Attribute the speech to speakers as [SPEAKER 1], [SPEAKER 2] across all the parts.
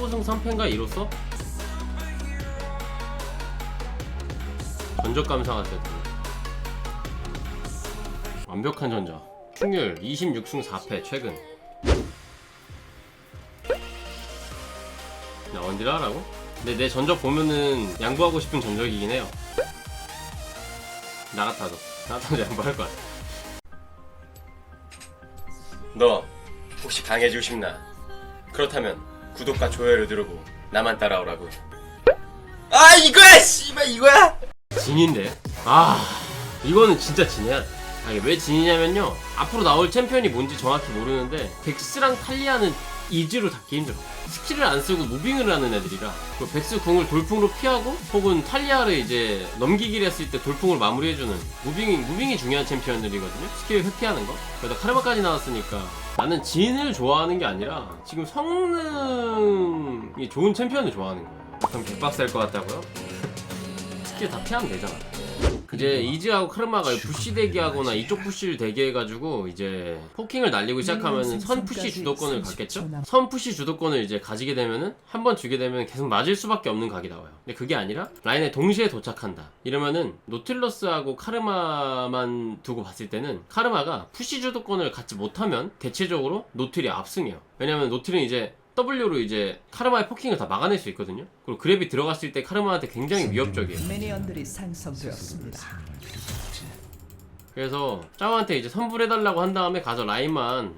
[SPEAKER 1] 15승 3패인가 이로써 전적 감상한 세트 완벽한 전적. 승률 26승 4패 최근. 나 원딜 하라고? 근데 내 전적 보면은 양보하고 싶은 전적이긴 해요. 나 같아도. 나 같아도 양보할 것 같아. 너 혹시 강해지고 싶나? 그렇다면 구독과 좋아요를 누르고 나만 따라오라고. 아 이거야 씨발 이거야! 진인데? 아 이거는 진짜 진이야. 아니 왜 진이냐면요. 앞으로 나올 챔피언이 뭔지 정확히 모르는데 백스랑 탈리아는 이지로 닿기 힘들어 스킬을 안 쓰고 무빙을 하는 애들이라 그 백스 궁을 돌풍으로 피하고 혹은 탈리아를 이제 넘기기를 했을 때 돌풍을 마무리해주는 무빙이 무빙이 중요한 챔피언들이거든요 스킬 회피하는 거 그러다 카르마까지 나왔으니까 나는 진을 좋아하는 게 아니라 지금 성능이 좋은 챔피언을 좋아하는 거야 그럼 백박살 것 같다고요? 스킬 다 피하면 되잖아. 이제 이즈하고 카르마가 부시 대기하거나 이쪽 부시를 대기해가지고 이제 포킹을 날리고 시작하면 선 푸시 주도권을 갖겠죠? 선 푸시 주도권을 이제 가지게 되면은 한 번 주게 되면 계속 맞을 수밖에 없는 각이 나와요. 근데 그게 아니라 라인에 동시에 도착한다. 이러면은 노틸러스하고 카르마만 두고 봤을 때는 카르마가 푸시 주도권을 갖지 못하면 대체적으로 노틸이 압승이에요. 왜냐면 노틸은 이제 W로 이제 카르마의 포킹을 다 막아낼 수 있거든요. 그리고 그랩이 들어갔을 때 카르마한테 굉장히 위협적이에요.
[SPEAKER 2] 미니언들이 생성되었습니다.
[SPEAKER 1] 그래서 짜오한테 이제 선불해달라고 한 다음에 가서 라인만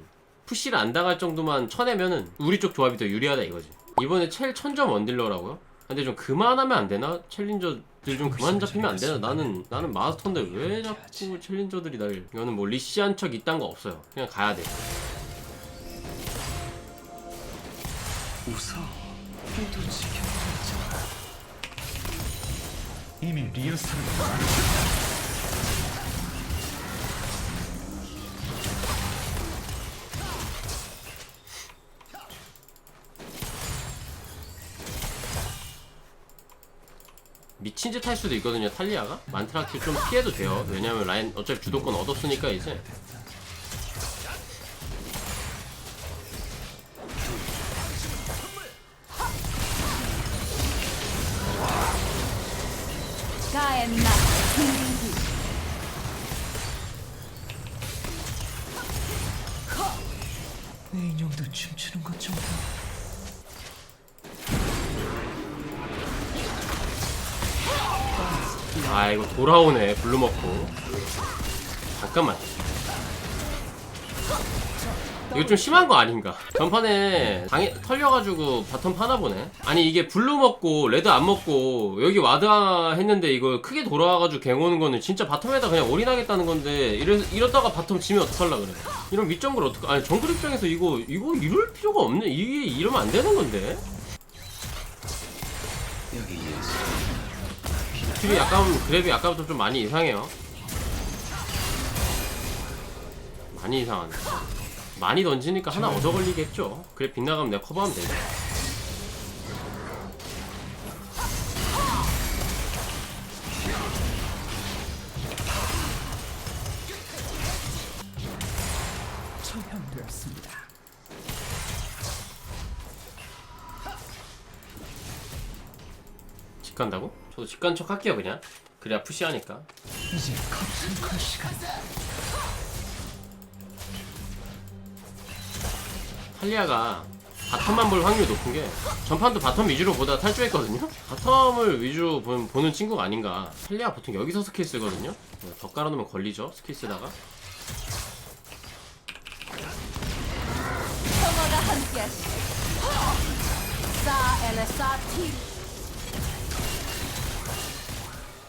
[SPEAKER 1] 푸시를 안 당할 정도만 쳐내면은 우리 쪽 조합이 더 유리하다 이거지. 이번에 첼 천점 원딜러라고요? 근데 좀 그만하면 안 되나? 챌린저들 좀 그만 잡히면 안 되나? 나는 나는 마스터인데 왜 자꾸 챌린저들이 날 이거는 뭐 리시한 척 이딴 거 없어요. 그냥 가야 돼.
[SPEAKER 3] 이미 리허설을
[SPEAKER 1] 미친 짓 할 수도 있거든요 탈리아가. 만트라킬 좀 피해도 돼요. 왜냐면 라인 어차피 주도권 얻었으니까 이제
[SPEAKER 3] 춤추는 것 좀 봐.
[SPEAKER 1] 아 이거 돌아오네 블루 먹고 잠깐만 이거 좀 심한 거 아닌가 전판에 당해 털려가지고 바텀 파나 보네 아니 이게 블루 먹고 레드 안 먹고 여기 와드아 했는데 이거 크게 돌아와가지고 갱 오는 거는 진짜 바텀에다 그냥 올인하겠다는 건데 이러, 이러다가 바텀 지면 어떡할라 그래 이런 밑정글 어떡 아니 정글 입장에서 이거 이거 이럴 필요가 없네 이게 이러면 안 되는 건데
[SPEAKER 3] 여기.
[SPEAKER 1] 딜이 약간 그랩이 아까부터 좀 많이 이상해요. 많이 이상하네. 많이 던지니까 하나 얻어 걸리겠죠. 그래 빗나가면 내가 커버하면 되죠.
[SPEAKER 2] 처형되었습니다.
[SPEAKER 1] 집 간다고? 저도 집 간 척 할게요 그냥. 그래야 푸시하니까.
[SPEAKER 3] 이제 컬 시간.
[SPEAKER 1] 탈리아가 바텀만 볼 확률이 높은 게 전판도 바텀 위주로 보다 탈주했거든요? 바텀을 위주로 보- 보는 친구가 아닌가. 탈리아 보통 여기서 스킬 쓰거든요? 더 깔아놓으면 걸리죠 스킬 쓰다가.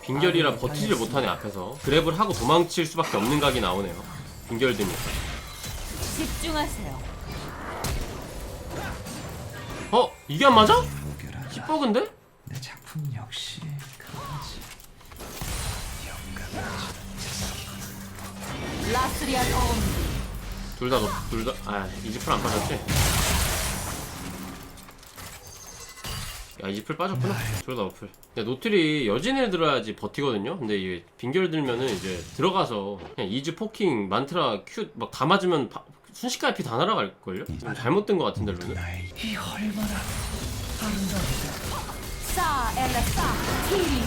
[SPEAKER 1] 빈결이라 버티질 못하네 앞에서. 그랩을 하고 도망칠 수밖에 없는 각이 나오네요. 빈결 드니까
[SPEAKER 4] 집중하세요
[SPEAKER 1] 어? 이게 안 맞아? 씹버근데?
[SPEAKER 3] 내 작품 역시 강하지.
[SPEAKER 4] 라스리안 어음비
[SPEAKER 1] 둘다 둘다 아 이지풀 안 빠졌지? 야 이지풀 빠졌구나 둘 다 어플 야 노틀이 여진을 들어야지 버티거든요 근데 이게 빈결 들면은 이제 들어가서 그냥 이즈 포킹 만트라 큐 막 다 맞으면 바- 순식간에 피 다 날아갈걸요? 좀 잘못된 것 같은데
[SPEAKER 3] 나의 이 얼마나
[SPEAKER 4] 사 엘레사 티리디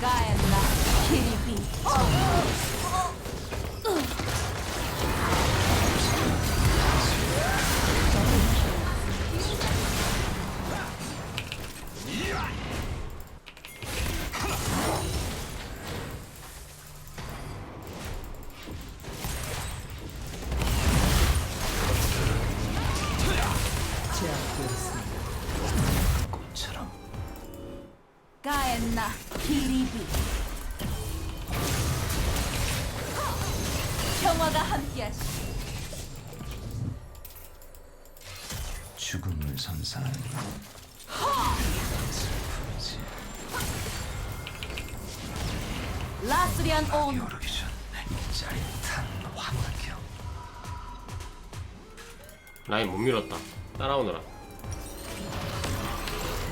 [SPEAKER 4] 가엔나 티리디
[SPEAKER 2] 제압되었습니
[SPEAKER 4] 라스리안 온
[SPEAKER 3] 짜릿한 환경
[SPEAKER 1] 라인 못 밀었다. 따라오느라.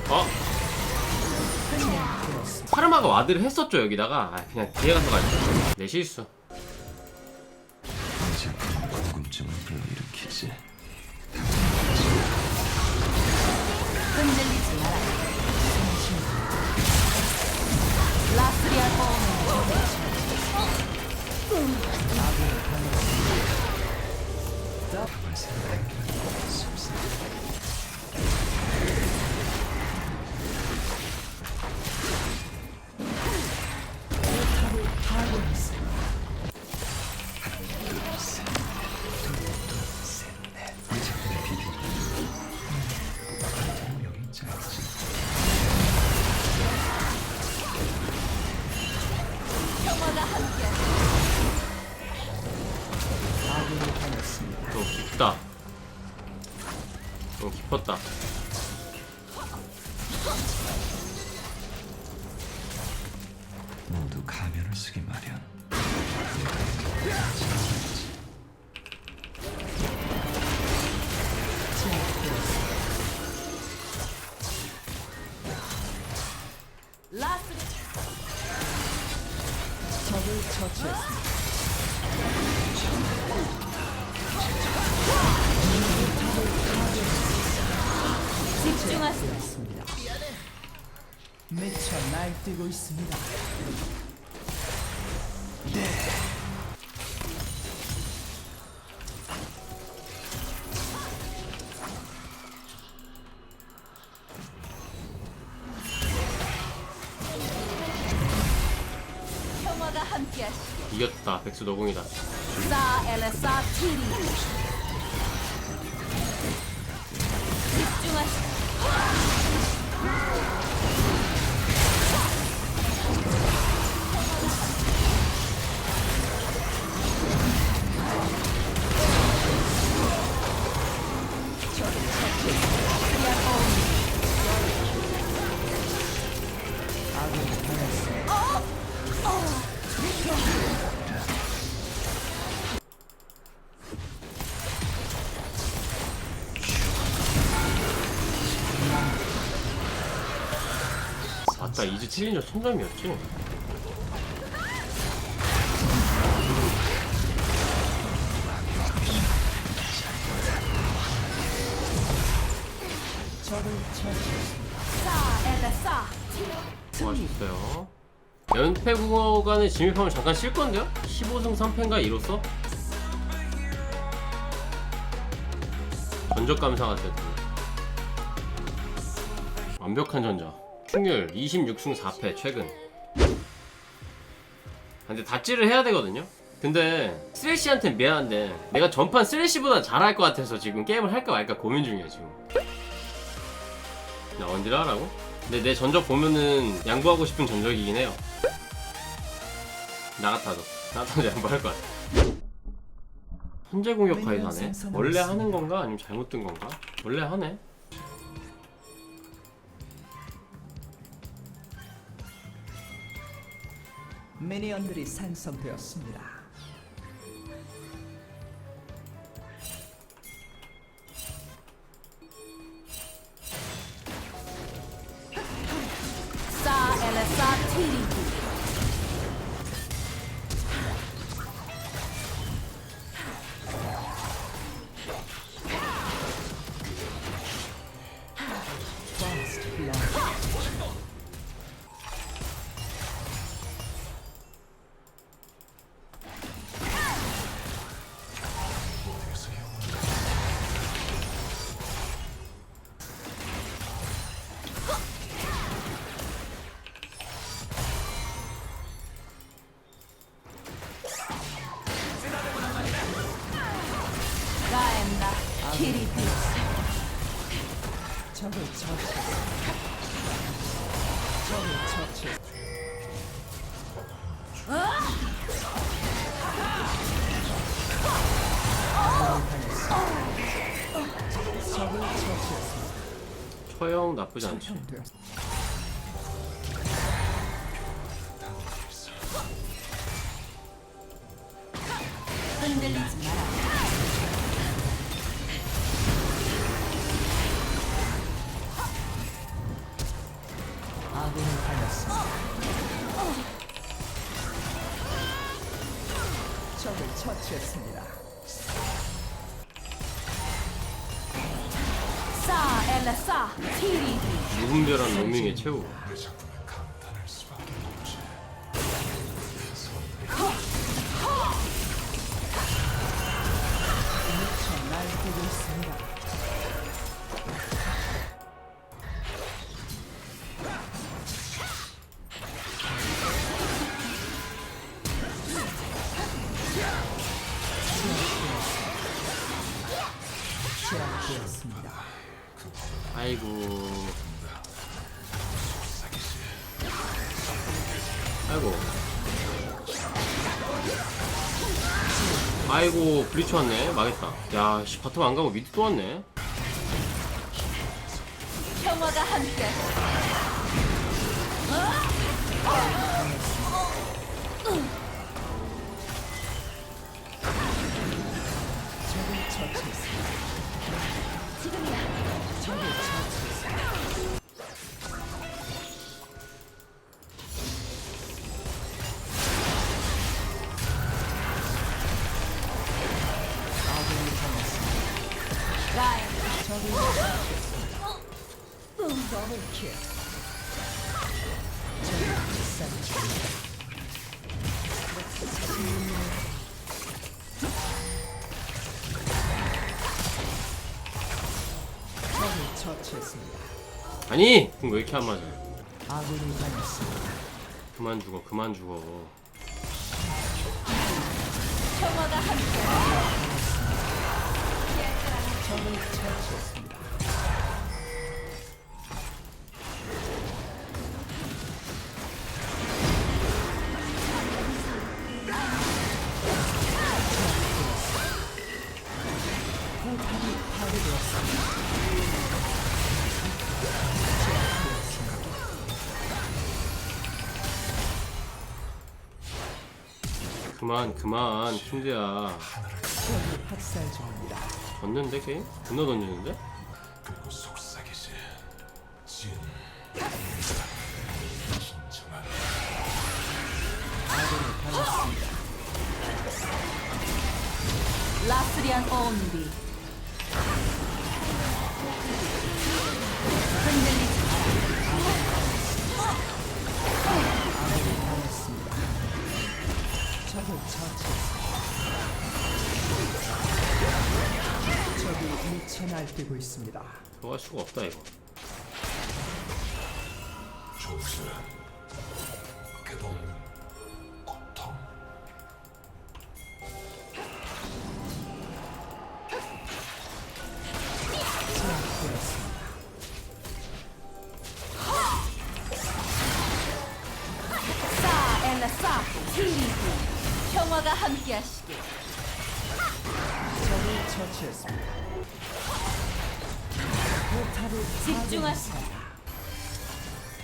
[SPEAKER 1] 어? 파르마가 와드를 했었죠 여기다가. 아, 그냥 뒤에 가서 가지. 내 실수.
[SPEAKER 3] 이제 궁금증을 불러일으키지
[SPEAKER 4] 흔들리지 마라. 라스리안 온
[SPEAKER 3] 그걸 생각해 섭
[SPEAKER 2] 처치했습니다.
[SPEAKER 4] 집중하세요.
[SPEAKER 2] 미쳐 날뛰고 있습니다.
[SPEAKER 1] 이겼다. 백수 노공이다.
[SPEAKER 4] 사 엘레사 티리 집중하시
[SPEAKER 1] 아까 이즈 7인조 천점이었지? 수고하셨어요. 연패 국어관에 진입하면 잠깐 쉴 건데요? 15승 3패인가 이로써? 전적 됐고 완벽한 전적 충률 26승 4패 최근 근데 다찌를 해야 되거든요? 근데 쓰레쉬한텐 미안한데 내가 전판 쓰레쉬보다 잘할 것 같아서 지금 게임을 할까 말까 고민 중이야 지금 나 언제를 하라고? 근데 내 전적 보면은 양보하고 싶은 전적이긴 해요. 나 같아도. 나 같아도 양보할 것 같아. 현재 공격 가입 하네? 원래 하는 건가? 아니면 잘못 든 건가? 원래 하네?
[SPEAKER 2] 미니언들이 생성되었습니다.
[SPEAKER 1] 나쁘지 않지.
[SPEAKER 2] 처형되었습니다.
[SPEAKER 4] 흔들리지 마라.
[SPEAKER 1] 최후. 아이고, 브리치 왔네. 망했다. 야, 씨, 바텀 안 가고 미드 또 왔네.
[SPEAKER 2] 처치했습니다. 아니!
[SPEAKER 1] 그럼 왜 이렇게 안 맞아?
[SPEAKER 2] 아군이 당했습니다.
[SPEAKER 1] 그만 죽어, 그만 죽어.
[SPEAKER 2] 적을 처치했습니다.
[SPEAKER 1] 그만, 그만.
[SPEAKER 2] 적이 학살 중입니다.
[SPEAKER 1] 던졌는데, 게임? 존나 던지는데?
[SPEAKER 5] 그리고 속삭이지 진 진정한
[SPEAKER 2] 아군이 당했습니다.
[SPEAKER 4] 라스리안 온비.
[SPEAKER 2] 미쳐 날뛰고 있습니다.
[SPEAKER 1] 들어갈 수가 없다, 이거.
[SPEAKER 5] 조수 끝없는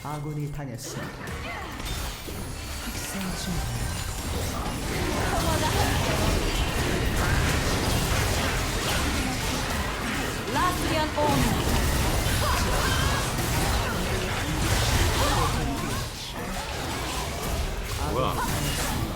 [SPEAKER 2] 아군이 당했습니다.
[SPEAKER 4] 라스리안 온비.
[SPEAKER 1] 뭐야?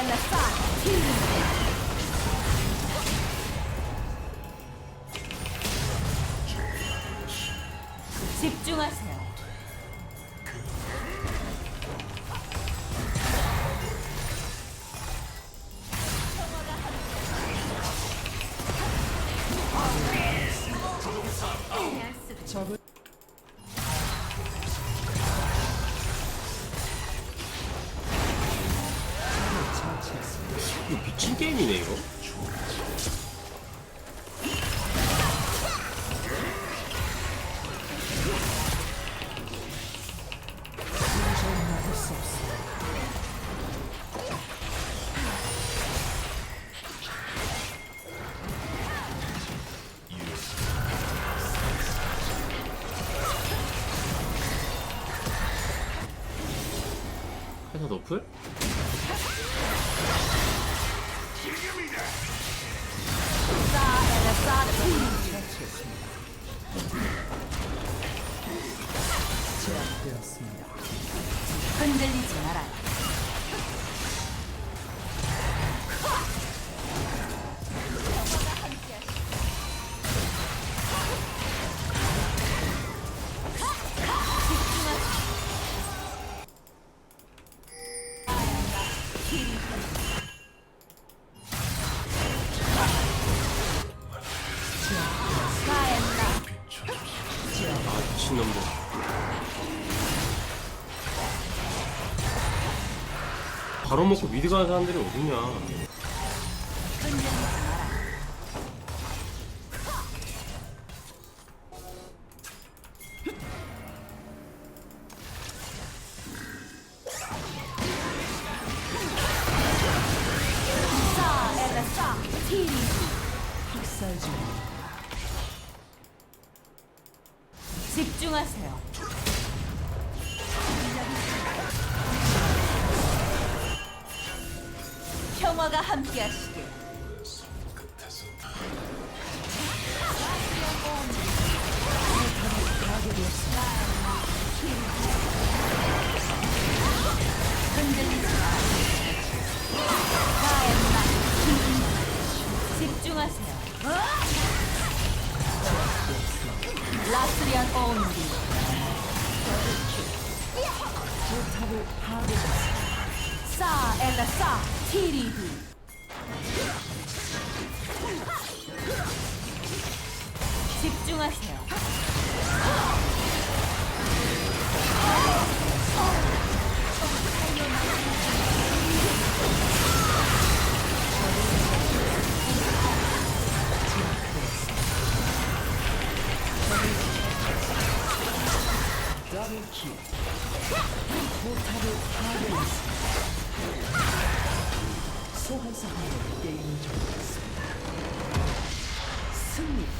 [SPEAKER 2] and
[SPEAKER 4] the sun. 어플?
[SPEAKER 6] 흔들리지
[SPEAKER 4] 말아요. 먹고 미드 가는 사람들이 어딨냐.
[SPEAKER 2] 소환사의 게임 정리했습니다. 승리.